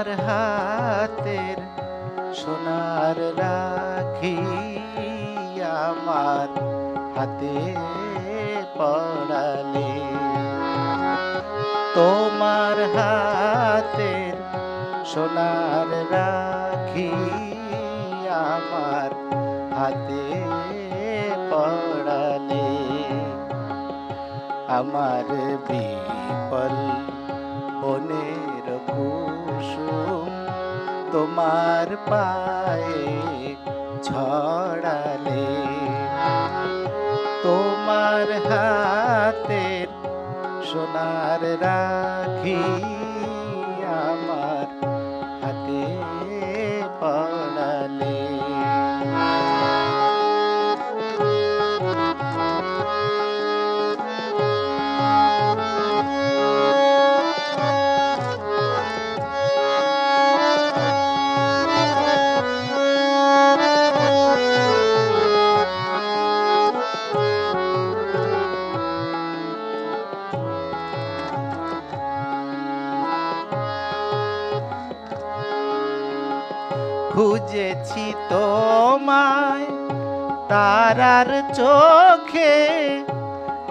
আমার হাতের সোনার রাখি আমার হাতে পড়ালে। তোমার হাতের সোনার রাখি আমার হাতে পড়ালে। আমার বিপল বনে তোমার পায়ে ছড়ালে। তোমার হাতের সোনার রাখি খুঁজেছি তোমায়, তারার চোখে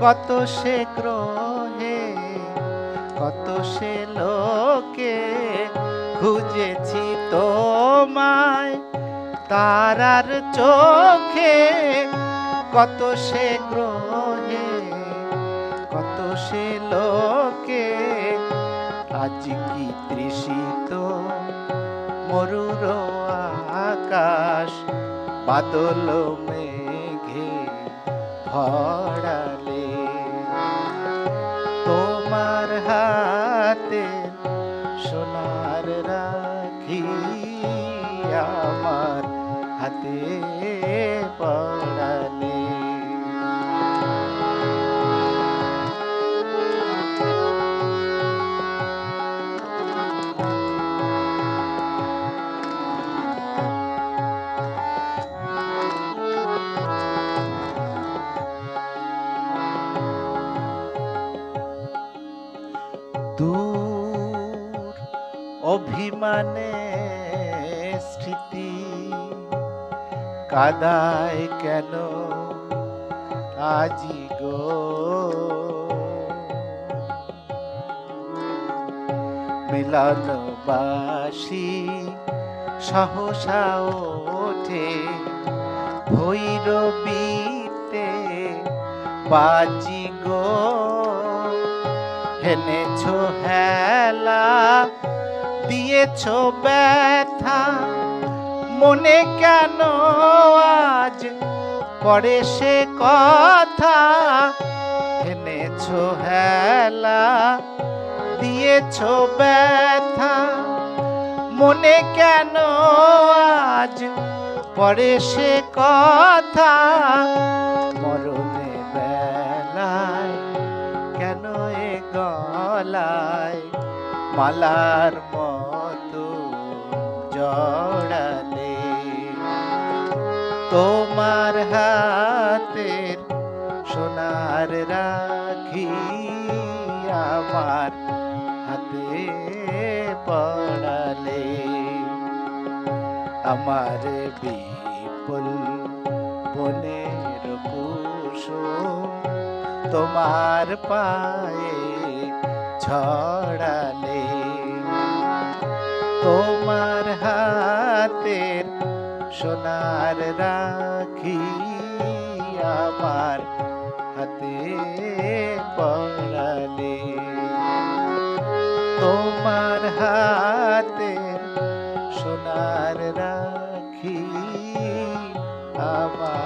কত সে গ্রহে, কত সে লোকে খুঁজেছি তোমায়, তারার চোখে কত সে গ্রহে, কত সে লোকে, আজ কি তৃষিত মরুর আকাশ বাদল মেঘে ভরালে। তোমার হাতে সোনার রাখি আমার হাতে পড়ালে অভিমানে স্মৃতি কাদায় কেন আজি গো? মিলনবাসী সহসা ওঠে ভৈরবীতে বাজি গো। হেনেছ হেলা দিয়েছ ব্যথা। মনে কেন আজ পড়ে সে কথা? হেনেছ হেলা, দিয়েছ ব্যথা। মনে কেন আজ পরে সে কথা? মরণে বেলায় কেন এ গলায় মালার তোমার হাতের সোনার রাখি আমার হাতে পড়ালে। আমার বিপুল বনের কুসুম তোমার পায়ে ছড়ালে। তোমার হাতের সোনার রাখি আমার হাতে পড়ালে তোমার হাতে সোনার রাখি আমার